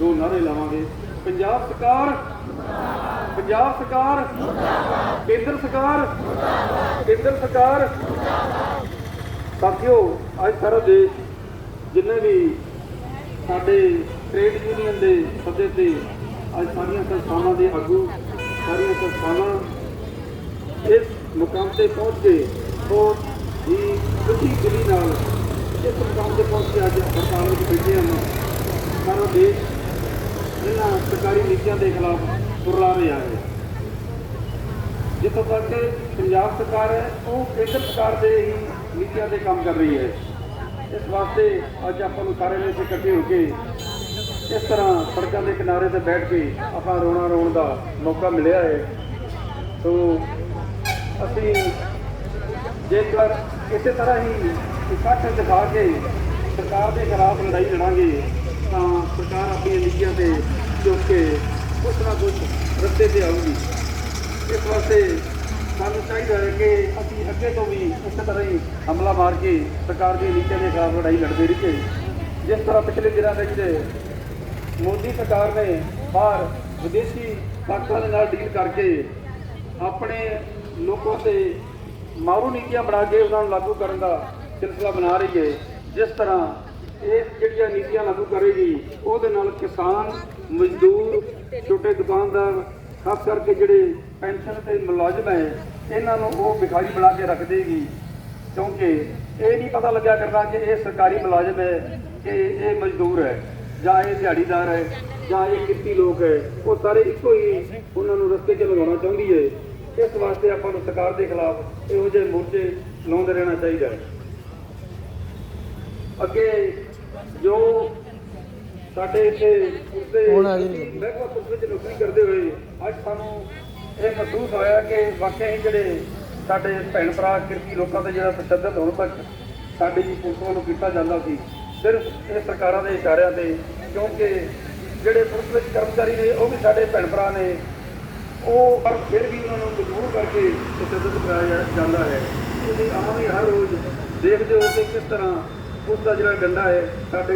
ਦੋ ਨਾਰੇ ਲਾਵਾਂਗੇ। ਪੰਜਾਬ ਸਰਕਾਰ ਪੰਜਾਬ ਸਰਕਾਰ, ਕੇਂਦਰ ਸਰਕਾਰ ਕੇਂਦਰ ਸਰਕਾਰ। ਸਾਥੀਓ, ਅੱਜ ਸਾਰਾ ਦੇਸ਼ ਜਿੰਨੇ ਵੀ ਸਾਡੇ ਟ੍ਰੇਡ ਯੂਨੀਅਨ ਦੇ ਸੱਦੇ ਤੇ ਅੱਜ ਸਾਰੀਆਂ ਸੰਸਥਾਵਾਂ ਦੇ ਆਗੂ, ਸਾਰੀਆਂ ਸੰਸਥਾਵਾਂ ਇਸ ਮੁਕਾਮ ਤੇ ਪਹੁੰਚ ਕੇ ਬਹੁਤ ਹੀ ਖੁਸ਼ੀ ਦਿਲੀ ਨਾਲ ਇਸ ਮੁਕਾਮ ਤੇ ਪਹੁੰਚ ਕੇ ਅੱਜ ਹੜਤਾਲ ਵਿੱਚ ਬੈਠੇ ਹਨ। ਸਾਰਾ ਦੇਸ਼ ਸਰਕਾਰੀ ਨੀਤੀਆਂ ਦੇ ਖਿਲਾਫ ਪੁਰਲਾ ਰਿਹਾ ਹੈ। ਜਿੱਥੋਂ ਤੱਕ ਪੰਜਾਬ ਸਰਕਾਰ ਹੈ, ਉਹ ਕੇਂਦਰ ਸਰਕਾਰ ਦੇ ਹੀ ਨੀਤੀਆਂ ਤੇ ਕੰਮ ਕਰ ਰਹੀ ਹੈ। ਇਸ ਵਾਸਤੇ ਅੱਜ ਆਪਾਂ ਨੂੰ ਸਾਰੇ ਨੇ ਇਕੱਠੇ ਹੋ ਕੇ ਇਸ ਤਰ੍ਹਾਂ ਸੜਕਾਂ ਦੇ ਕਿਨਾਰੇ ਤੇ ਬੈਠ ਕੇ ਆਪਾਂ ਰੋਣਾ ਰੋਣ ਦਾ ਮੌਕਾ ਮਿਲਿਆ ਹੈ। ਸੋ ਅਸੀਂ ਜੇਕਰ ਇਸੇ ਤਰ੍ਹਾਂ ਹੀ ਇਕੱਠ ਦਿਖਾ ਕੇ ਸਰਕਾਰ ਦੇ ਖਿਲਾਫ ਲੜਾਈ ਲੜਾਂਗੇ, ਤਾਂ ਸਰਕਾਰ ਆਪਣੀ ਕੁਛ ਨਾ ਕੁਛ ਰੱਤੇ ਤੇ ਆਊਗੀ। ਇਸ ਵਾਸਤੇ ਸਾਨੂੰ ਚਾਹੀਦਾ ਹੈ ਕਿ ਅਸੀਂ ਅੱਗੇ ਤੋਂ ਵੀ ਇਸੇ ਤਰ੍ਹਾਂ ਹੀ ਹਮਲਾ ਮਾਰ ਕੇ ਸਰਕਾਰ ਦੀਆਂ ਨੀਤੀਆਂ ਦੇ ਖਿਲਾਫ ਲੜਾਈ ਲੜਦੇ ਰਹੀਏ। ਜਿਸ ਤਰ੍ਹਾਂ ਪਿਛਲੇ ਦਿਨਾਂ ਵਿੱਚ ਮੋਦੀ ਸਰਕਾਰ ਨੇ ਬਾਹਰ ਵਿਦੇਸ਼ੀ ਤਾਕਤਾਂ ਦੇ ਨਾਲ ਡੀਲ ਕਰਕੇ ਆਪਣੇ ਲੋਕਾਂ ਤੇ ਮਾਰੂ ਨੀਤੀਆਂ ਬਣਾ ਕੇ ਉਹਨਾਂ ਨੂੰ ਲਾਗੂ ਕਰਨ ਦਾ ਸਿਲਸਿਲਾ ਬਣਾ ਰਹੀ ਹੈ। ਜਿਸ ਤਰ੍ਹਾਂ ਇਹ ਜਿਹੜੀਆਂ ਨੀਤੀਆਂ ਲਾਗੂ ਕਰੇਗੀ, ਉਹਦੇ ਨਾਲ ਕਿਸਾਨ, ਮਜ਼ਦੂਰ, ਛੋਟੇ ਦੁਕਾਨਦਾਰ, ਖਾਸ ਕਰਕੇ ਜਿਹੜੇ ਪੈਨਸ਼ਨ ਤੇ ਮੁਲਾਜ਼ਮ ਹੈ, ਇਹਨਾਂ ਨੂੰ ਉਹ ਭਿਖਾਰੀ ਬਣਾ ਕੇ ਰੱਖ ਦੇਗੀ। ਕਿਉਂਕਿ ਇਹ ਨਹੀਂ ਪਤਾ ਲੱਗਿਆ ਕਰਦਾ ਕਿ ਇਹ ਸਰਕਾਰੀ ਮੁਲਾਜ਼ਮ ਹੈ ਕਿ ਇਹ ਮਜ਼ਦੂਰ ਹੈ, ਜਾਂ ਇਹ ਦਿਹਾੜੀਦਾਰ ਹੈ, ਜਾਂ ਇਹ ਕਿਰਤੀ ਲੋਕ ਹੈ। ਉਹ ਸਾਰੇ ਇੱਕੋ ਹੀ ਉਹਨਾਂ ਨੂੰ ਰਸਤੇ 'ਚ ਲਗਾਉਣਾ ਚਾਹੁੰਦੀ ਹੈ। ਇਸ ਵਾਸਤੇ ਆਪਾਂ ਨੂੰ ਸਰਕਾਰ ਦੇ ਖਿਲਾਫ ਇਹੋ ਜਿਹੇ ਮੋਰਚੇ ਲਾਉਂਦੇ ਰਹਿਣਾ ਚਾਹੀਦਾ ਹੈ। ਅੱਗੇ ਜੋ ਸਾਡੇ ਇੱਥੇ ਉਸਦੇ ਮਹਿਕਮਾ ਪੁਲਿਸ ਵਿੱਚ ਨੌਕਰੀ ਕਰਦੇ ਹੋਏ ਅੱਜ ਸਾਨੂੰ ਇਹ ਮਹਿਸੂਸ ਹੋਇਆ ਕਿ ਵਾਕਿਆ ਹੀ ਜਿਹੜੇ ਸਾਡੇ ਭੈਣ ਭਰਾ ਕਿਰਤੀ ਲੋਕਾਂ ਤੇ ਜਿਹੜਾ ਤਸ਼ੱਦਦ ਹੁਣ ਤੱਕ ਸਾਡੀ ਪੁਲਿਸ ਵੱਲੋਂ ਕੀਤਾ ਜਾਂਦਾ ਸੀ ਸਿਰਫ ਇਹ ਸਰਕਾਰਾਂ ਦੇ ਇਸ਼ਾਰਿਆਂ ਤੇ ਕਿਉਂਕਿ ਜਿਹੜੇ ਪੁਲਿਸ ਵਿੱਚ ਕਰਮਚਾਰੀ ਨੇ ਉਹ ਵੀ ਸਾਡੇ ਭੈਣ ਭਰਾ ਨੇ ਉਹ ਪਰ ਫਿਰ ਵੀ ਉਹਨਾਂ ਨੂੰ ਮਜਬੂਰ ਕਰਕੇ ਤਸ਼ੱਦਦ ਕਰਾਇਆ ਜਾਂਦਾ ਹੈ। ਤੁਸੀਂ ਆਮ ਹੀ ਹਰ ਰੋਜ਼ ਦੇਖਦੇ ਹੋ ਕਿ ਕਿਸ ਤਰ੍ਹਾਂ ਉਸ ਦਾ ਜਿਹੜਾ ਡੰਡਾ ਹੈ ਸਾਡੇ